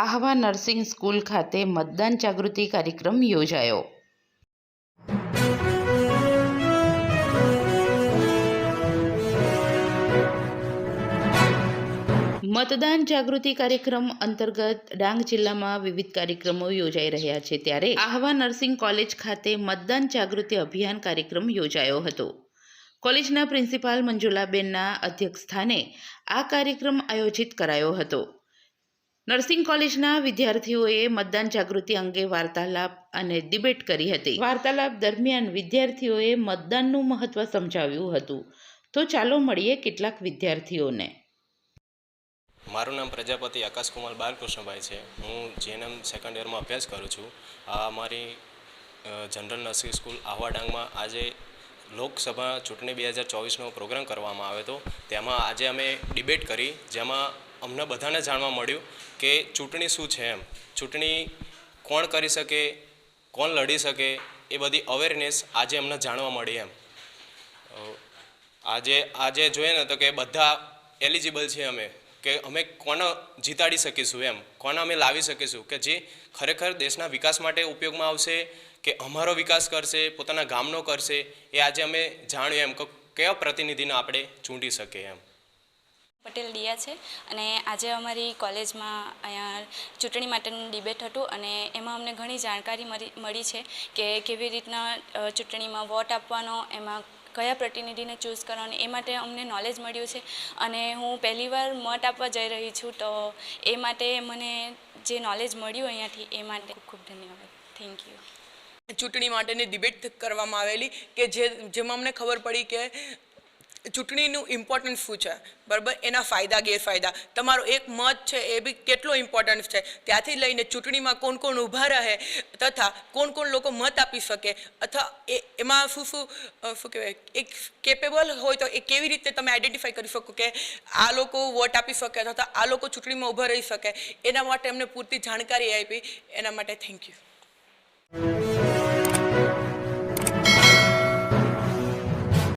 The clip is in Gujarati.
આહવા નર્સિંગ સ્કૂલ ખાતે મતદાન જાગૃતિ કાર્યક્રમ યોજાયો. મતદાન જાગૃતિ કાર્યક્રમ અંતર્ગત ડાંગ જિલ્લામાં વિવિધ કાર્યક્રમો યોજાઈ રહ્યા છે ત્યારે આહવા નર્સિંગ કોલેજ ખાતે મતદાન જાગૃતિ અભિયાન કાર્યક્રમ યોજાયો હતો. કોલેજના પ્રિન્સિપાલ મંજુલાબેનના અધ્યક્ષસ્થાને આ કાર્યક્રમ આયોજિત કરાયો હતો. નર્સિંગ કોલેજના વિદ્યાર્થીઓએ મતદાન જાગૃતિ અંગે વાર્તાલાપ અને ડિબેટ કરી હતી. વાર્તાલાપ દરમિયાન વિદ્યાર્થીઓએ મતદાનનું મહત્વ સમજાવ્યું હતું. તો ચાલો મળીએ કેટલાક વિદ્યાર્થીઓને. મારું નામ પ્રજાપતિ આકાશકુમાર બાલકૃષ્ણભાઈ છે. હું જીએનએમ સેકન્ડ યરમાં અભ્યાસ કરું છું. આ અમારી જનરલ નર્સિંગ સ્કૂલ આહવા ડાંગમાં આજે લોકસભા ચૂંટણી બે હજાર ચોવીસનો પ્રોગ્રામ કરવામાં આવ્યો હતો. તેમાં આજે અમે ડિબેટ કરી, જેમાં અમને બધાને જાણવા મળ્યું કે ચૂંટણી શું છે એમ. ચૂંટણી કોણ કરી શકે, કોણ લડી શકે, એ બધી અવેરનેસ આજે અમને જાણવા મળી એમ. આજે આજે જોઈએ ને તો કે બધા એલિજિબલ છીએ અમે. કે અમે કોને જીતાડી શકીશું એમ? કોને અમે લાવી શકીશું? કે જે ખરેખર દેશના વિકાસ માટે ઉપયોગમાં આવશે, કે અમારો વિકાસ કરશે, પોતાના ગામનો કરશે, એ આજે અમે જાણ્યું એમ. કે, કયા પ્રતિનિધિને આપણે ચૂંટી શકીએ એમ? પટેલ ડિયા છે. અને આજે અમારી કોલેજમાં અહીંયા ચૂંટણી માટેનું ડિબેટ હતું અને એમાં અમને ઘણી જાણકારી મળી મળી છે કે કેવી રીતના ચૂંટણીમાં વોટ આપવાનો, એમાં કયા પ્રતિનિધિને ચૂઝ કરવાનું, એ માટે અમને નોલેજ મળ્યું છે. અને હું પહેલીવાર મત આપવા જઈ રહી છું, તો એ માટે મને જે નોલેજ મળ્યું અહીંયાથી, એ માટે ખૂબ ધન્યવાદ. થેન્ક યુ ચૂંટણી માટેની ડિબેટ કરવામાં આવેલી કે જે, જેમાં અમને ખબર પડી કે ચૂંટણીનું ઇમ્પોર્ટન્સ શું છે? બરાબર? એના ફાયદા, ગેરફાયદા. તમારો એક મત છે, એ બી કેટલો ઇમ્પોર્ટન્સ છે? ત્યાંથી લઈને ચૂંટણીમાં કોણ કોણ ઊભા રહે તથા કોણ કોણ લોકો મત આપી શકે? અથવા એ, એમાં શું શું શું કહેવાય? એક કેપેબલ હોય તો એ કેવી રીતે તમે આઈડેન્ટિફાઈ કરી શકો કે આ લોકો વોટ આપી શકે અથવા આ લોકો ચૂંટણીમાં ઊભા રહી શકે? એના માટે અમને પૂરતી જાણકારી આપી. એના માટે થેન્ક યુ